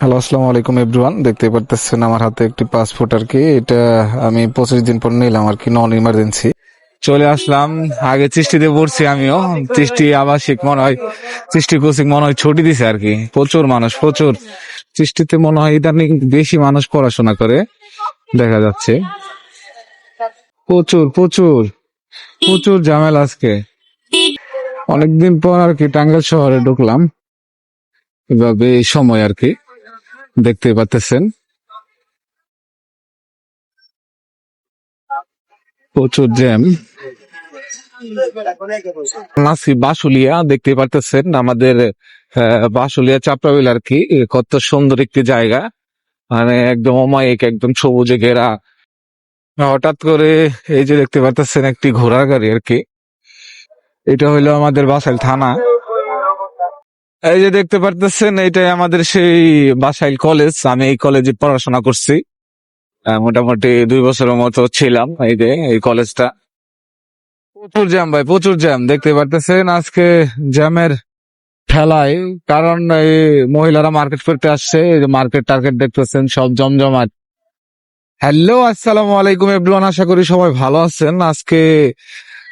Hello আসসালামু আলাইকুম everyone দেখতে পারতেছেন আমার হাতে একটি পাসপোর্ট আর কি। এটা আমি পঁচিশ দিন পর নিলাম আর কি নন ইমার্জেন্সি চলে আসলাম। আগে চিষ্টিতে পড়ছি আমিও। চিষ্টি আবাসিক মনে হয় চিষ্টি কোচিং মনে হয় ছুটি দিছে আর কি। প্রচুর মানুষ, প্রচুর। চিষ্টিতে মনে হয় ইদানিং বেশি মানুষ পড়াশোনা করে, দেখা যাচ্ছে। প্রচুর প্রচুর। প্রচুর ঝামেলা আজকে। অনেকদিন পর আর কি টাঙ্গাইল শহরে ঢুকলাম। এভাবে এই সময় আর কি দেখতে পাচ্ছেন প্রচুর জ্যাম। নাসি বাসুলিয়া দেখতে পারতেছেন আমাদের বাসুলিয়া চাপড়াবিল আর কি। কত সুন্দর একটি জায়গা। মানে একদম অমায়িক, একদম সবুজে ঘেরা। হঠাৎ করে এই যে দেখতে পারতেছেন একটি ঘোড়ার গাড়ি আর কি। এটা হইল আমাদের বাসাইল থানা। এই যে দেখতে পারতেছেন, এটাই আমাদের সেই বাসাইল কলেজ আমি এই কলেজে পড়াশোনা করছি। মোটামুটি দুই বছরের মতো ছিলাম এই যে, এই কলেজটা প্রচুর জ্যাম ভাই, প্রচুর জ্যাম। দেখতে পারতেছেন আজকে জ্যামের ঠেলায়, কারণ এই মহিলারা মার্কেট করতে আসছে। মার্কেট টার্গেট দেখতেছেন, সব জমজমাট। হ্যালো আসসালামু আলাইকুম এভরিওয়ান আশা করি সবাই ভালো আছেন। আজকে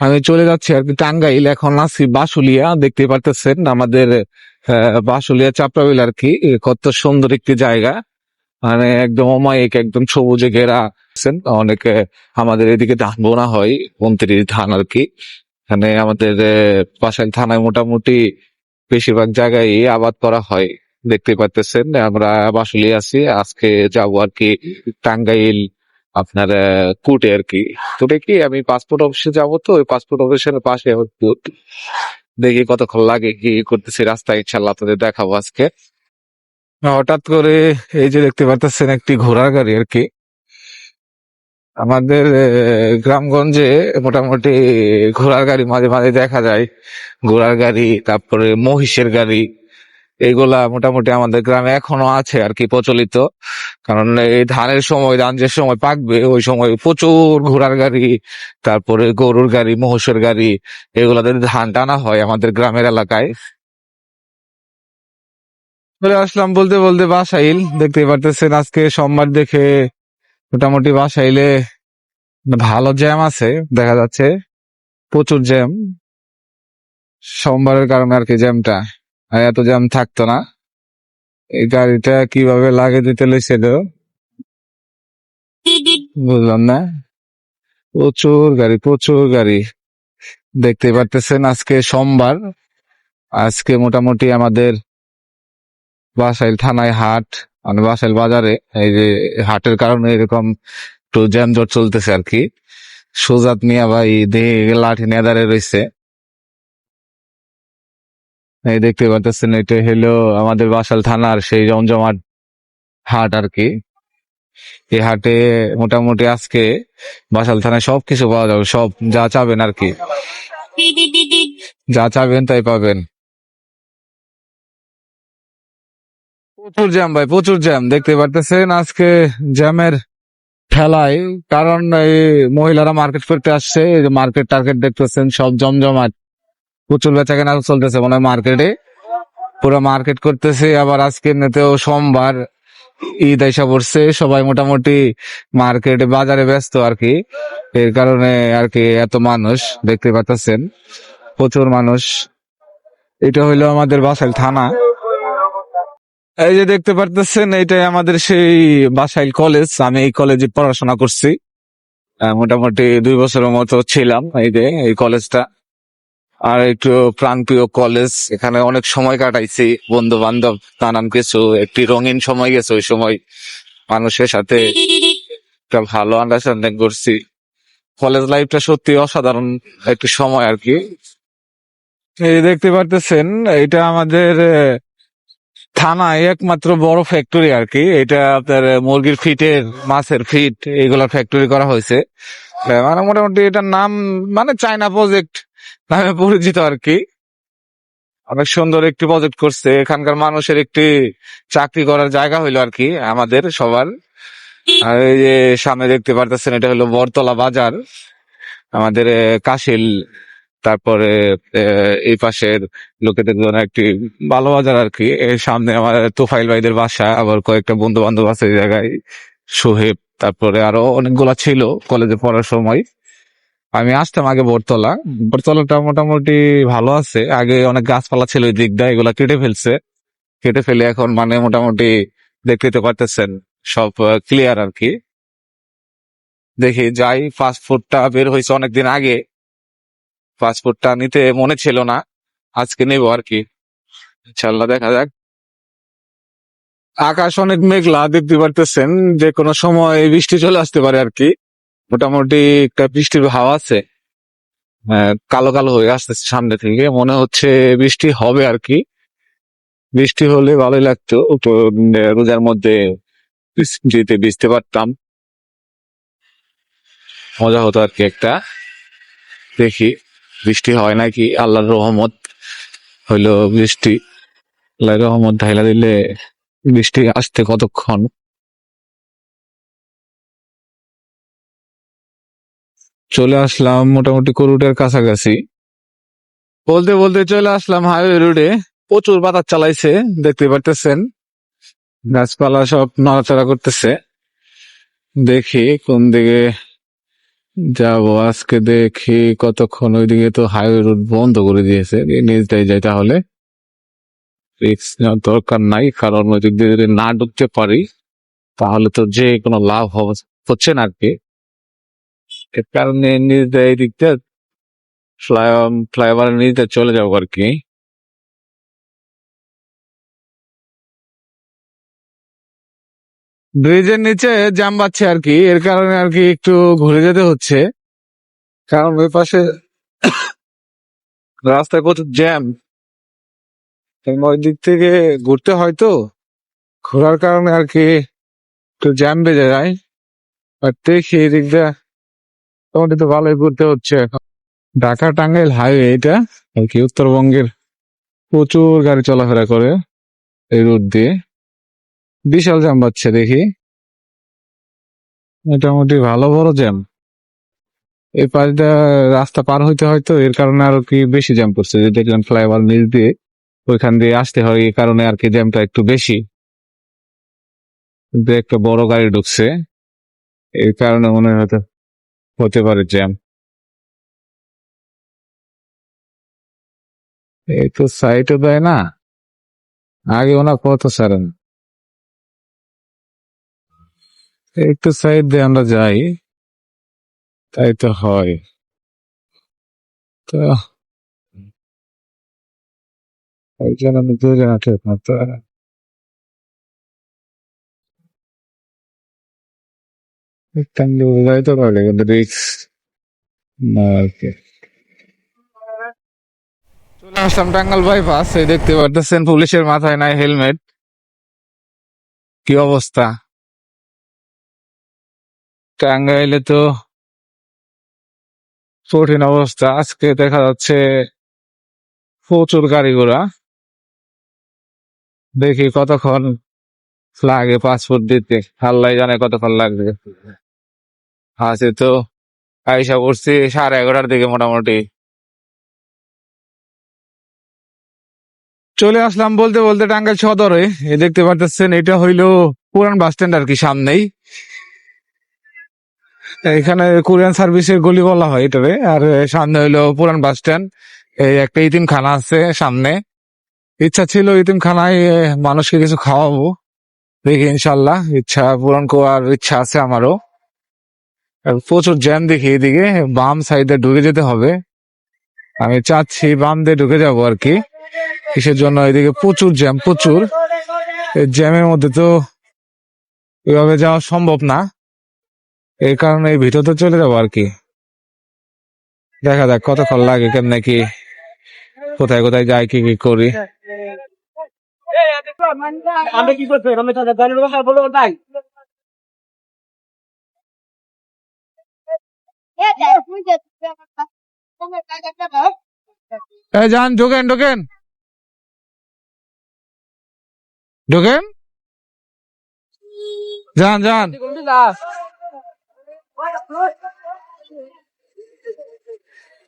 আমি চলে যাচ্ছি আর কি টাঙ্গাইল, এখন আছি বাসুলিয়া। দেখতে পারতেছেন আমাদের বাসুলিয়া চাপড়াবিল আর কি কত সুন্দর একটি জায়গা। মানে একদম অমায়িক, একদম সবুজে ঘেরা। অনেকে আমাদের এদিকে ধান বোনা হয় মন্ত্রীর ধান আর কি এখানে আমাদের পাশের থানায় মোটামুটি বেশিরভাগ জায়গায় আবাদ করা হয়, দেখতে পাচ্তেছেন আমরা বাসুলিয়া আছি, আজকে যাব আর কি টাঙ্গাইল, আপনার কুটে আর কি কুটে কি আমি পাসপোর্ট অফিসে যাব তো, ওই পাসপোর্ট অফিসের পাশে দেখি কতক্ষণ লাগে কি করতেছি রাস্তায়, ইনশাল্লাহ আপনাদের দেখাবো আজকে। হঠাৎ করে এই যে দেখতে পাচ্ছেন একটি ঘোড়ার গাড়ি আর কি। আমাদের গ্রামগঞ্জে মোটামুটি ঘোড়ার গাড়ি মাঝে মাঝে দেখা যায়। ঘোড়ার গাড়ি, তারপরে মহিষের গাড়ি এগুলা মোটামুটি আমাদের গ্রামে এখনও আছে আর কি প্রচলিত। কারণ এই ধানের সময়, ধান যে সময় পাকবে, ওই সময় প্রচুর ঘোড়ার গাড়ি, তারপরে গরুর গাড়ি মহিষের গাড়ি, এগুলাতে ধান টানা হয় আমাদের গ্রামের এলাকায়। চলে আসলাম বলতে বলতে বাসাইল দেখতে পারতেছেন আজকে সোমবার দেখে মোটামুটি বাসাইলে ভালো জ্যাম আছে, দেখা যাচ্ছে প্রচুর জ্যাম। সোমবারের কারণে আর কি জ্যামটা। এত জ্যাম থাকতো না। এই গাড়িটা কীভাবে লাগে দিতে লইছে তো বুঝলাম না। প্রচুর গাড়ি প্রচুর গাড়ি। দেখতে পারতেছেন আজকে সোমবার। আজকে মোটামুটি আমাদের বাসাইল থানায় হাট মানে বাসাইল বাজারে। এই যে হাটের কারণে এরকম একটু জ্যামজট চলতেছে আর কি। সুজাত মিয়া ভাই দেখে লাঠি নিয়ে দাঁড়িয়ে রয়েছে। এই দেখতে পাচ্ছেন এটা হলো আমাদের বাসাল থানার সেই জমজমাট হাট আর কি। এই হাটে মোটামুটি আজকে বাসাল থানায় সবকিছু পাওয়া যাবে, সব যা চাবেন আর কি। যা চাবেন তাই পাবেন। প্রচুর জ্যাম ভাই, প্রচুর জ্যাম। দেখতে পারতেছেন আজকে জ্যামের ঠেলায়, কারণ এই মহিলারা মার্কেট করতে আসছে মার্কেট টার্গেট দেখতেছেন, সব জমজমাট। প্রচুর বেচা কেনা চলতেছে মনে হয় মার্কেটে পুরো মার্কেট করতেছে, আবার আজকে নেতেও সোমবার ঈদ এসে পড়ছে, সবাই মোটামুটি মার্কেটে বাজারে ব্যস্ত আর কি। এর কারণে আর কি এত মানুষ, দেখতে পাচ্ছেন, প্রচুর মানুষ। এটা হইল আমাদের বাসাইল থানা। এই যে দেখতে পারতেছেন, এটাই আমাদের সেই বাসাইল কলেজ আমি এই কলেজে পড়াশোনা করছি। মোটামুটি দুই বছরের মতো ছিলাম এই যে, এই কলেজটা আর একটু প্রাণপ্রিয় কলেজ এখানে অনেক সময় কাটাইছি। বন্ধু বান্ধব নানান কিছু, একটি রঙিন সময় গেছে ওই সময়। মানুষের সাথে একটা ভালো আন্ডারস্ট্যান্ডিং করছি। কলেজ লাইফটা সত্যি অসাধারণ একটি সময় আর কি। এই দেখতে পারতেছেন, এটা আমাদের থানায় একমাত্র বড় ফ্যাক্টরি আর কি। এটা আপনার মুরগির ফিটের, মাছের ফিট, এগুলা ফ্যাক্টরি করা হয়েছে। মানে মোটামুটি এটার নাম মানে চায়না প্রজেক্ট নামে পরিচিত আর কি অনেক সুন্দর একটি প্রজেক্ট করছে। এখানকার মানুষের একটি চাকরি করার জায়গা হইল আর কি আমাদের সবার। আর এই যে সামনে দেখতে পারতেছেন, এটা হলো বরতলা বাজার। আমাদের কাশিল, তারপরে এই পাশের লোকেদের জন্য একটি ভালো বাজার আর কি এর সামনে আমার তোফাইল ভাইদের বাসা, আবার কয়েকটা বন্ধু বান্ধব আছে এই জায়গায়। সোহেব, তারপরে আরও অনেকগুলা ছিল কলেজে পড়ার সময়। আমি আসতাম আগে বটতলা। বটতলাটা মোটামুটি ভালো আছে। আগে অনেক গাছপালা ছিল এই দিকটা এগুলা কেটে ফেলছে। কেটে ফেলে এখন মানে মোটামুটি দেখতে তো পারতেছেন সব ক্লিয়ার আর কি। দেখি যাই পাসপোর্টটা বের হয়েছে অনেকদিন আগে। পাসপোর্টটা নিতে মনে ছিল না আজকে নেব আর কি। ইনশাল্লাহ দেখা যাক। আকাশ অনেক মেঘলা দেখতে পারতেছেন যে কোনো সময় বৃষ্টি চলে আসতে পারে আর কি। মোটামুটি একটা বৃষ্টির হাওয়া আছে। আহ, কালো কালো হয়ে আসতেছে সামনে থেকে। মনে হচ্ছে বৃষ্টি হবে আর কি। বৃষ্টি হলে ভালোই লাগতো। তো রোজার মধ্যে যেতে ভিজতে পারতাম। মজা হতো আর কি একটা। দেখি বৃষ্টি হয় নাকি? আল্লাহর রহমত হইল বৃষ্টি। আল্লাহর রহমত ঢাইলা দিলে বৃষ্টি আসতে কতক্ষণ? চলে আসলাম মোটামুটি করুটের কাছাকাছি। বলতে বলতে চলে আসলাম হাইওয়ে রোডে প্রচুর বাতাস চালাইছে, দেখতে পারতেছেন। গাছপালা সব নড়াচড়া করতেছে। দেখি কোন দিকে যাব আজকে, দেখি কতক্ষণ ওইদিকে তো হাইওয়ে রোড বন্ধ করে দিয়েছে। এই নিচটাই যাই তাহলে। রিক্স নেওয়ার দরকার নাই, কারণ ওই দিক দিয়ে যদি না ঢুকতে পারি, তাহলে তো যে কোনো লাভ হচ্ছে না আর কি। এর কারণে নিজে এই দিকটা ফ্লাই ফ্লাইওভারের নিজে চলে যাব আর কি। ব্রিজের নিচে জ্যাম বাচ্ছে আর কি, এর কারণে আর কি একটু ঘুরে যেতে হচ্ছে। কারণ ওই পাশে রাস্তায় প্রচুর জ্যাম ওই দিক থেকে ঘুরতে হয় তো। ঘোরার কারণে আর কি একটু জ্যাম বেজে যায়। আর দেখি এই মোটামুটি তো ভালোই ঘুরতে হচ্ছে এখন। ঢাকা টাঙ্গাইল হাইওয়ে এটা, আর কি উত্তরবঙ্গের প্রচুর গাড়ি চলাফেরা করে এই রুট দিয়ে। বিশাল জ্যাম বাচ্ছে দেখি। মোটামুটি ভালো বড় জ্যাম এই পাশটা রাস্তা পার হইতে হয়তো এর কারণে আরও কি বেশি জ্যাম করছে। যে দেখলাম ফ্লাইওভার নিচ দিয়ে ওইখান দিয়ে আসতে হয়, এই কারণে আর কি জ্যামটা একটু বেশি। একটা বড় গাড়ি ঢুকছে এই কারণে মনে হয় হতে পারে জ্যাম এই তো সাইটও দেয় না। আগে ওনা কত সারেন একটু সাইড দিয়ে আমরা যাই। তাই তো হয়। তো জন্য আমি দূরে আটে টাঙ্গি যাই তো পারলে কিন্তু রিক্স না আর কি চলে আসলাম টাঙ্গাল বাইপাস, এই দেখতে পারতেছেন পুলিশের মাথায় নাই হেলমেট। কি অবস্থা? টাঙ্গাইলে তো কঠিন অবস্থা। আজকে দেখা যাচ্ছে প্রচুর গাড়ি ঘোড়া দেখি কতক্ষণ লাগে পাসপোর্ট দিতে। আল্লাহ জানে কতক্ষণ লাগবে। আছে তো। আইসা পড়ছি সাড়ে এগারোটার দিকে মোটামুটি। চলে আসলাম বলতে বলতে টাঙ্গাইল সদরে। এই দেখতে পারতেছেন, এটা হইল পুরান বাস স্ট্যান্ড আর কি সামনেই। এখানে কোরিয়ান সার্ভিসের গলি বলা হয় এটারে। আর সামনে হইল পুরান বাস স্ট্যান্ড। এই একটা ইতিম খানা আছে সামনে। ইচ্ছা ছিল ইতিম খানায় মানুষকে কিছু খাওয়াবো। দেখি ইনশাল্লাহ ইচ্ছা পূরণ করার ইচ্ছা আছে আমারও। প্রচুর জ্যাম দেখি এদিকে, বাম সাইডে ঢুকে যেতে হবে। আমি চাচ্ছি বাম দিয়ে ঢুকে যাব আর কি। কিসের জন্য? এদিকে প্রচুর জ্যাম, প্রচুর। জ্যামের মধ্যে তো এভাবে যাওয়া সম্ভব না। এই কারণে এই ভিতরতে চলে যাব আর কি। দেখা যাক কতক্ষণ লাগে, কেমনে নাকি কোথায় কোথায় যাই, কি কি করি। আমি কি করছি? আমি তাদের গাড়ির কথা বলব তাই যান ঢোকেন ঢোকেন। ঢোকেন? যান যান।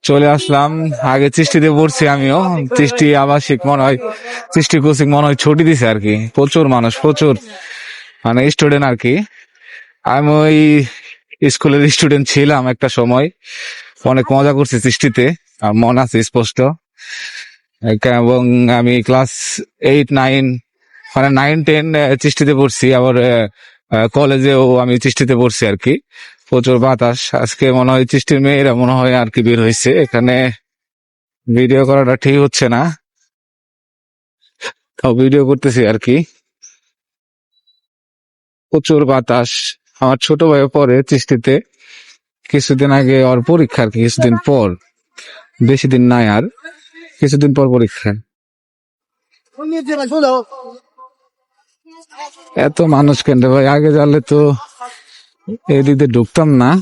চলে আসলাম। আগে চিষ্টিতে পড়ছি আমিও। চিষ্টি আবাসিক মনে হয়, চিষ্টি কোচিং মনে হয় ছুটি দিছে আর কি। প্রচুর মানুষ, প্রচুর। মানে স্টুডেন্ট আর কি। আমি ওই স্কুলের স্টুডেন্ট ছিলাম একটা সময়। অনেক মজা করছি সৃষ্টিতে আর মন আছে স্পষ্ট। এবং আমি ক্লাস এইট নাইন মানে নাইন টেন চিষ্টিতে পড়ছি। আবার কলেজেও আমি চিষ্টিতে পড়ছি আর কি। প্রচুর বাতাস। আজকে মনে হয় চিষ্টির মেয়েরা মনে হয় আর কি বের হয়েছে। এখানে ভিডিও করাটা ঠিক হচ্ছে না। তাও ভিডিও করতেছি আর কি। প্রচুর বাতাস। আমার ছোট ভাই পরে চিষ্টিতে কিছুদিন আগে ওর পরীক্ষা আর কি, কিছুদিন পর। বেশি দিন নাই আর। কিছুদিন পর পরীক্ষা। এত মানুষ কেন ভাই? আগে জানলে তো এদিক ঢুকতাম না।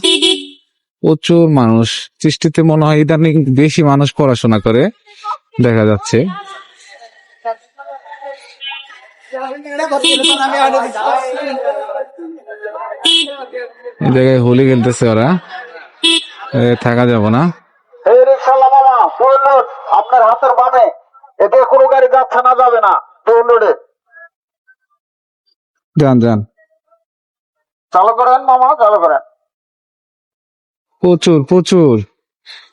প্রচুর মানুষ। সৃষ্টিতে মনে হয় ইদানিং বেশি মানুষ পড়াশোনা করে দেখা যাচ্ছে। জায়গায় হোলি খেলতেছে ওরা। এ, থাকা যাব না। আপনার হাতের বামে। এতে কোনো গাড়ি যাচ্ছে না যাবে না। যান যান। চালু করেন মামা, চালু করেন। প্রচুর প্রচুর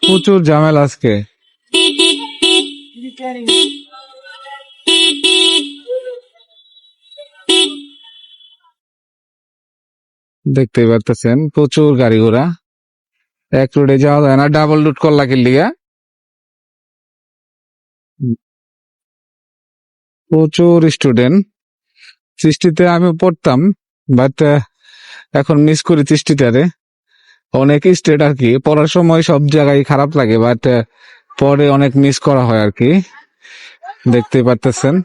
প্রচুর ঝামেলা আজকে। দেখতে পারতেছেন, প্রচুর গাড়ি ঘোড়া। এক রোডে যাওয়া যায় না ডাবল রুট করলা কিল্লিগা প্রচুর স্টুডেন্ট সৃষ্টিতে আমি পড়তাম বাট এখন মিস করি সৃষ্টিটারে অনেক স্টেট আর কি, পড়ার সময় সব জায়গায় খারাপ লাগে বাট পরে অনেক মিস করা হয় আর কি। দেখতে পারতেছেন।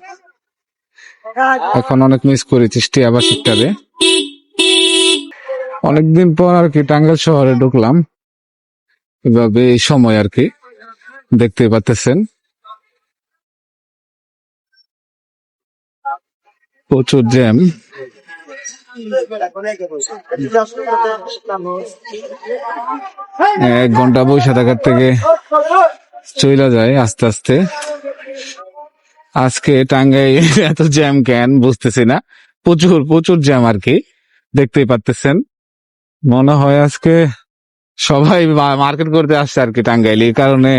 এখন অনেক মিস করি তৃষ্টি আবার শিখটারে অনেকদিন পর আর কি টাঙ্গাইল শহরে ঢুকলাম। এভাবে এই সময় আর কি দেখতে পাচ্তেছেন প্রচুর জ্যাম এক ঘণ্টা বসে থাকার থেকে চলে যায় আস্তে আস্তে। আজকে টাঙ্গাই এত জ্যাম কেন বুঝতেছি না। প্রচুর প্রচুর জ্যাম আর কি। দেখতেই পারতেছেন। মনে হয় আজকে সবাই মার্কেট করতে আসছে আর কি টাঙ্গাইল। এই কারণে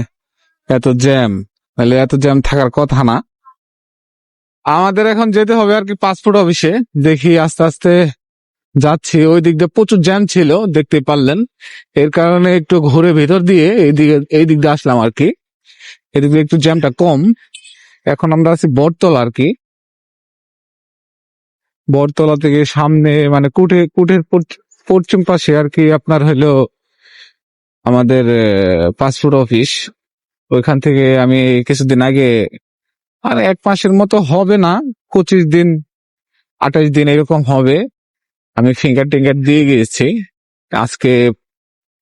এত জ্যাম। তাহলে এত জ্যাম থাকার কথা না। আমাদের এখন যেতে হবে আর কি পাসপোর্ট অফিসে। দেখি আস্তে আস্তে যাচ্ছি। ওই দিক দিয়ে প্রচুর জ্যাম ছিল দেখতে পারলেন। এর কারণে একটু ঘুরে ভেতর দিয়ে এইদিকে এই দিক দিয়ে আসলাম আর কি। এদিক দিয়ে একটু জ্যামটা কম। এখন আমরা আছি বটতলা আর কি। বটতলা থেকে সামনে মানে কুঠে, কুঠের পশ্চিম পাশে আর কি আপনার হলো আমাদের পাসপোর্ট অফিস। ওইখান থেকে আমি কিছুদিন আগে আর এক মাসের মতো হবে না, পঁচিশ দিন, আঠাশ দিন এরকম হবে। আমি ফিঙ্গার টিঙ্গার দিয়ে গিয়েছি। আজকে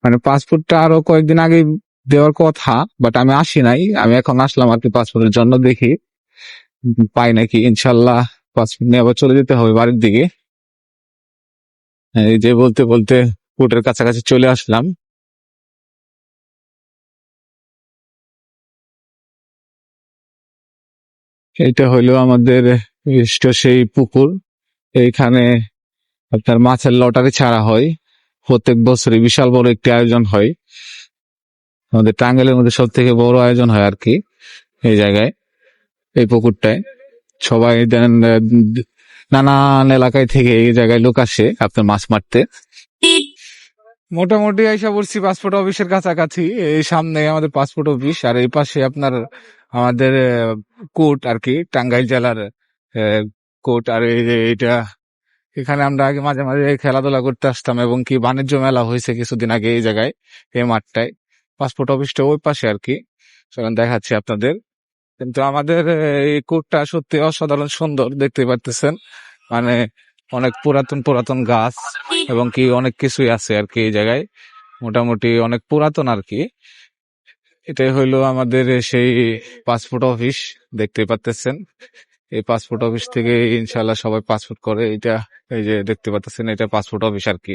মানে পাসপোর্টটা আরও কয়েকদিন আগে দেওয়ার কথা বাট আমি আসি নাই। আমি এখন আসলাম আর কি পাসপোর্টের জন্য দেখি। পাই নাকি, ইনশাল্লাহ পাসপোর্ট নিয়ে আবার চলে যেতে হবে বাড়ির দিকে। এই যে বলতে বলতে কোর্টের কাছাকাছি চলে আসলাম। এইটা হইল আমাদের ইষ্ট সেই পুকুর। এইখানে আপনার মাছের লটারি ছাড়া হয়। প্রত্যেক বছরই বিশাল বড় একটি আয়োজন হয়। আমাদের টাঙ্গাইলের মধ্যে সব থেকে বড় আয়োজন হয় আর কি এই জায়গায়, এই পুকুরটায়। সবাই নানান এলাকায় থেকে এই জায়গায় লোক আসে আপনার মাছ মারতে। মোটামুটি আইসা পড়ছি পাসপোর্ট অফিসের কাছাকাছি, এই সামনে আমাদের পাসপোর্ট অফিস আর এই পাশে আপনার আমাদের কোর্ট আর কি, টাঙ্গাইল জেলার কোর্ট, আর এই যে এটা এখানে আমরা আগে মাঝে মাঝে খেলাধুলা করতে আসতাম, এবং কি বাণিজ্য মেলা হয়েছে কিছুদিন আগে এই জায়গায়, এই মাঠটায়। পাসপোর্ট অফিসটা ওই পাশে আর কি। সেখানে দেখাচ্ছি আপনাদের। কিন্তু আমাদের এই কোর্টটা সত্যি অসাধারণ সুন্দর দেখতে পারতেছেন। মানে অনেক পুরাতন পুরাতন গাছ এবং কি অনেক কিছুই আছে আর কি এই জায়গায়। মোটামুটি অনেক পুরাতন আর কি। এটাই হইল আমাদের সেই পাসপোর্ট অফিস দেখতে পাচ্তেছেন এই পাসপোর্ট অফিস থেকে ইনশাল্লাহ সবাই পাসপোর্ট করে। এটা এই যে দেখতে পাচ্ছেন এটা পাসপোর্ট অফিস আর কি।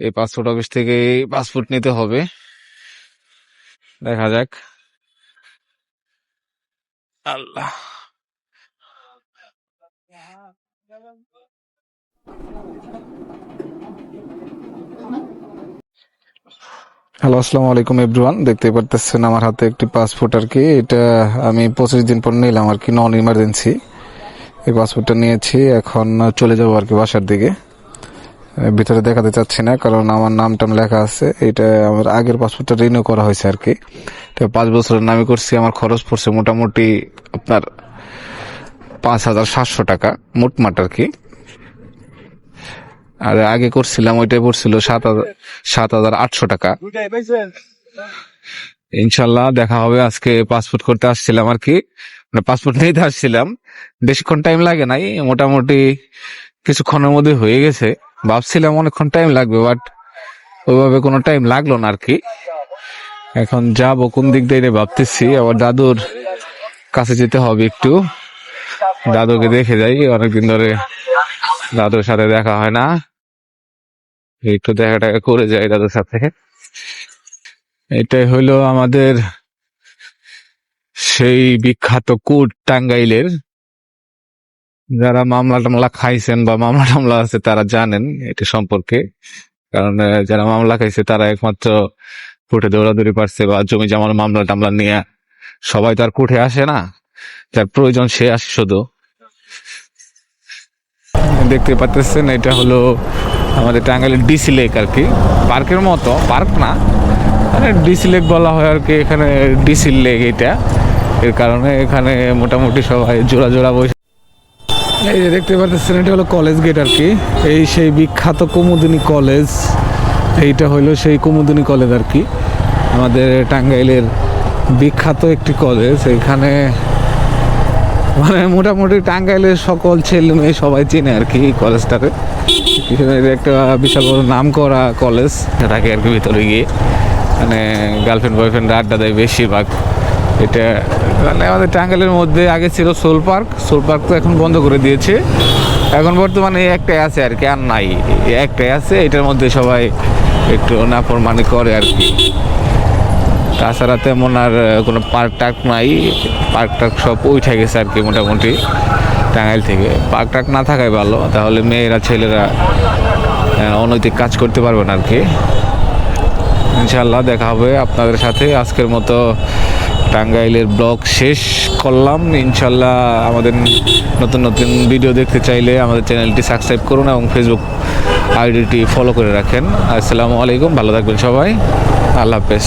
এই পাসপোর্ট অফিস থেকে পাসপোর্ট নিতে হবে। দেখা যাক। আল্লাহ। হ্যালো আসসালামু আলাইকুম এভরিওয়ান দেখতে পারতেছেন আমার হাতে একটি পাসপোর্ট আর কি। এটা আমি পঁচিশ দিন পর নিলাম আর কি নন ইমার্জেন্সি এই পাসপোর্টটা নিয়েছি, এখন চলে যাব আর কি বাসার দিকে। ভিতরে দেখাতে চাচ্ছি না, কারণ আমার নাম টাম লেখা আছে। এটা আমার আগের পাসপোর্টটা রিনিউ করা হয়েছে আর কি। তো পাঁচ বছরের নামে করছি, আমার খরচ পড়ছে মোটামুটি আপনার পাঁচ হাজার সাতশো টাকা, মোটমাট আর কি। আর আগে করছিলাম ওইটাই পড়ছিল সাত হাজার সাত হাজার আটশো টাকা। ইনশাল্লাহ দেখা হবে আজকে পাসপোর্ট করতে আসছিলাম আর কি। মানে পাসপোর্ট নিতে আসছিলাম। বেশিক্ষণ টাইম লাগে নাই মোটামুটি কিছুক্ষণের মধ্যে হয়ে গেছে। ভাবছিলাম অনেকক্ষণ টাইম লাগবে বাট ওইভাবে কোনো টাইম লাগল না আর কি। এখন যাব কোন দিক দিয়ে ভাবতেছি আবার দাদুর কাছে যেতে হবে একটু। দাদুকে দেখে যাই অনেকদিন ধরে দাদুর সাথে দেখা হয় না। একটু দেখা টাকা করে যাই দাদুর সাথে। এটাই হলো আমাদের সেই বিখ্যাত কুট টাঙ্গাইলের। যারা মামলা টামলা খাইছেন বা মামলা টামলা আছে, তারা জানেন এটা সম্পর্কে। কারণ যারা মামলা খাইছে, তারা একমাত্র কোর্টে দৌড়াদৌড়ি পারছে বা জমি জামাল মামলা টামলা নিয়ে। সবাই তো আর কোর্টে আসে না। যার প্রয়োজন সে আসে শুধু। দেখতে পাচ্ছেন, এটা হলো আমাদের টাঙ্গাইলের ডিসি লেক আর কি। পার্কের মতো, পার্ক না। মানে ডিসি লেক বলা হয় আর কি, এখানে ডিসি লেক এটা। এর কারণে এখানে মোটামুটি সবাই জোড়া জোড়া বসে এই যে দেখতে পাচ্ছেন, এটা হলো কলেজ গেট আর কি। এই সেই বিখ্যাত কুমুদিনী কলেজ, এইটা হলো সেই কুমুদিনী কলেজ আর কি। আমাদের টাঙ্গাইলের বিখ্যাত একটি কলেজ, এখানে মানে মোটামুটি টাঙ্গাইলের সকল ছেলে মেয়ে সবাই চেনে আর কি এই কলেজটাতে এর একটা বিশাল বড় নাম করা কলেজ থাকে আর কি ভিতরে গিয়ে মানে গার্লফ্রেন্ড বয়ফ্রেন্ড আড্ডা দেয় বেশিরভাগ। এটা মানে আমাদের টাঙ্গাইলের মধ্যে আগে ছিল সোল পার্ক সোল পার্ক তো এখন বন্ধ করে দিয়েছে। এখন বর্তমানে একটাই আছে আর কি, আর নাই। একটাই আছে, এটার মধ্যে সবাই একটু নাফরমানি করে আর কি। তাছাড়া তেমন আর কোনো পার্ক টার্ক নাই। পার্ক টার্ক সব উঠে গেছে আর কি মোটামুটি টাঙ্গাইল থেকে। পার্ক টার্ক না থাকাই ভালো, তাহলে মেয়েরা, ছেলেরা অনৈতিক কাজ করতে পারবে না আর কি। ইনশাল্লাহ দেখা হবে আপনাদের সাথে। আজকের মতো টাঙ্গাইলের ব্লগ শেষ করলাম। ইনশাল্লাহ আমাদের নতুন নতুন ভিডিও দেখতে চাইলে আমাদের চ্যানেলটি সাবস্ক্রাইব করুন এবং ফেসবুক আইডিটি ফলো করে রাখেন। আসসালামু আলাইকুম, ভালো থাকবেন সবাই। আল্লাহ হাফেজ।